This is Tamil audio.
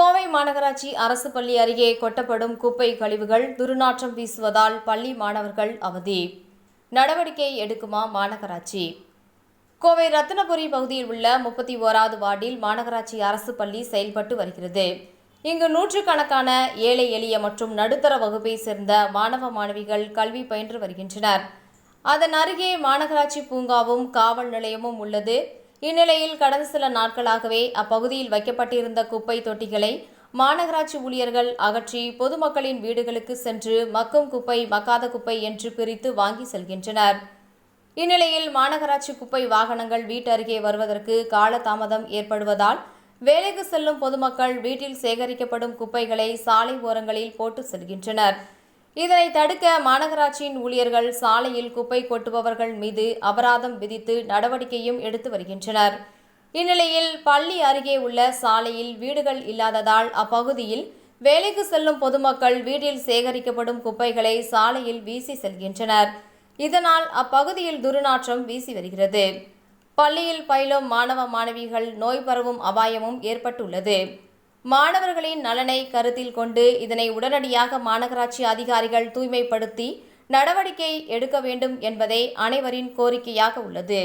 கோவை மாநகராட்சி அரசு பள்ளி அருகே கொட்டப்படும் குப்பை கழிவுகள் துர்நாற்றம் வீசுவதால் பள்ளி மாணவர்கள் அவதி. நடவடிக்கை எடுக்குமா மாநகராட்சி? கோவை ரத்தினபுரி பகுதியில் உள்ள முப்பத்தி ஓராவது வார்டில் மாநகராட்சி அரசு பள்ளி செயல்பட்டு வருகிறது. இங்கு நூற்றுக்கணக்கான ஏழை எளிய மற்றும் நடுத்தர வகுப்பை சேர்ந்த மாணவ மாணவிகள் கல்வி பயின்று வருகின்றனர். அதன் அருகே மாநகராட்சி பூங்காவும் காவல் நிலையமும் உள்ளது. இந்நிலையில் கடந்த சில நாட்களாகவே அப்பகுதியில் வைக்கப்பட்டிருந்த குப்பை தொட்டிகளை மாநகராட்சி ஊழியர்கள் அகற்றி பொதுமக்களின் வீடுகளுக்கு சென்று மக்கும் குப்பை மக்காத குப்பை என்று பிரித்து வாங்கி செல்கின்றனர். இந்நிலையில் மாநகராட்சி குப்பை வாகனங்கள் வீட்டருகே வருவதற்கு காலதாமதம் ஏற்படுவதால் வேலைக்கு செல்லும் பொதுமக்கள் வீட்டில் சேகரிக்கப்படும் குப்பைகளை சாலை ஓரங்களில் போட்டு செல்கின்றனர். இதனை தடுக்க மாநகராட்சியின் ஊழியர்கள் சாலையில் குப்பை கொட்டுபவர்கள் மீது அபராதம் விதித்து நடவடிக்கையும் எடுத்து வருகின்றனர். இந்நிலையில் பள்ளி அருகே உள்ள சாலையில் வீடுகள் இல்லாததால் அப்பகுதியில் வேலைக்கு செல்லும் பொதுமக்கள் வீட்டில் சேகரிக்கப்படும் குப்பைகளை சாலையில் வீசி செல்கின்றனர். இதனால் அப்பகுதியில் துர்நாற்றம் வீசி வருகிறது. பள்ளியில் பயிலும் மாணவ மாணவிகள் நோய் பரவும் அபாயமும் ஏற்பட்டுள்ளது. மாணவர்களின் நலனை கருத்தில் கொண்டு இதனை உடனடியாக மாநகராட்சி அதிகாரிகள் தூய்மைப்படுத்தி நடவடிக்கை எடுக்க வேண்டும் என்பதே அனைவரின் கோரிக்கையாக உள்ளது.